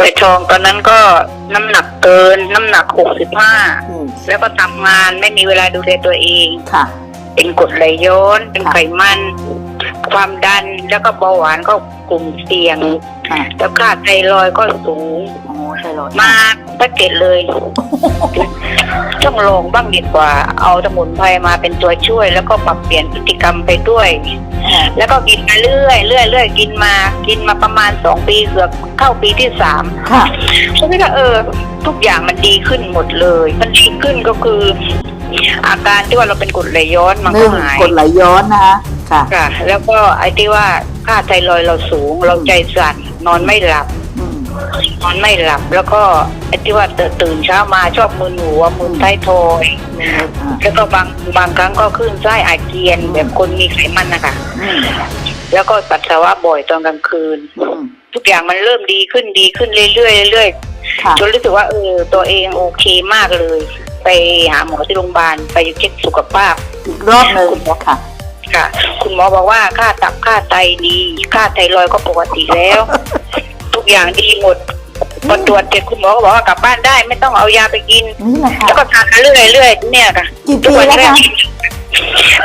กวยทองตอนนั้นก็น้ำหนักเกิน น้ำหนักหกสิบห้าอืมแล้วก็ทำงานไม่มีเวลาดูแลตัวเอง ค่ะ เป็นกรดไหลย้อน เป็นค่ะไขมัน ความดันแล้วก็เบาหวานก็กลุ่มเสี่ยงอะแล้วค่าไทรอยด์ก็สูง โอ้ไทรอยด์มาตะเก็ดเลย ต้องลองบ้างดีกว่า เอาสมุนไพรมาเป็นตัวช่วย แล้วก็ปรับเปลี่ยนพฤติกรรมไปด้วยอะแล้วก็กินมาเรื่อยเรื่อยเรื่อยกินมา กินมาประมาณสองปีเกือบเข้าปีที่สามค่ะฉันก็เออ ทุกอย่างมันดีขึ้นหมดเลย มันดีขึ้นก็คือ อาการที่ว่าเราเป็นกรดไหลย้อนมันหนึ่ก็งหายกดไหลย้อนนะคะค่ะค่ะ แล้วก็ไอ้ที่ว่าค่าไทรอยด์เราสูง เราใจสั่นนอนไม่หลับอืม นอนไม่หลับแล้วก็ไอ้ที่ว่าตื่นตื่นเช้ามาชอบมึนหัวมึนท้ายทอยอะแล้วก็บางบางครั้งก็ขึ้นไส้อาเจียนแบบคนมีไขมันนะคะอืมแล้วก็ปัสสาวะบ่อยตอนกลางคืนอืมทุกอย่างมันเริ่มดีขึ้นดีขึ้นเรื่อยๆเรื่อยค่ะๆจนรู้สึกว่าเออตัวเองโอเคมากเลย ไปหาหมอที่โรงพยาบาลไปเช็คสุขภาพอีกรอบหนึ่งค่ะค่ะ คุณหมอบอกว่าค่าตับค่าไตดี ค่าไทรอยด์ก็ปกติแล้วทุก อย่างดีหมดพอตรวจเสร็จคุณหมอก็บอกว่ากลับบ้านได้ไม่ต้องเอายาไปกิน นี่แหละค่ะ แล้วก็ทานเรื่อยๆเรื่อยๆเนี่ยค่ะกี่ปีแล้วคะ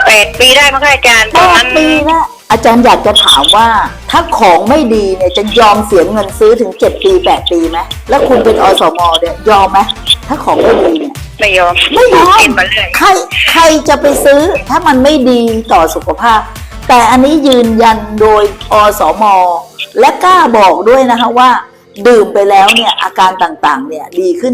แปดปีได้มั้งคะอาจารย์ตแปอนดนั้นปีแล้วอาจารย์อยากจะถามว่าถ้าของไม่ดีเนี่ยจะยอมเสียเงินซื้อถึงเจ็ดปีแปดปีไหมแล้วคุณเป็นอสมเนี่ยยอมไหมถ้าของไม่ดีเนี่ย ไม่ยอมไม่ยอม กินมาเรื่อย ใครใครจะไปซื้อถ้ามันไม่ดีต่อสุขภาพ แต่อันนี้ยืนยันโดยอสมและกล้าบอกด้วยนะคะว่า ดื่มไปแล้วเนี่ยอาการต่างๆเนี่ยดีขึ้น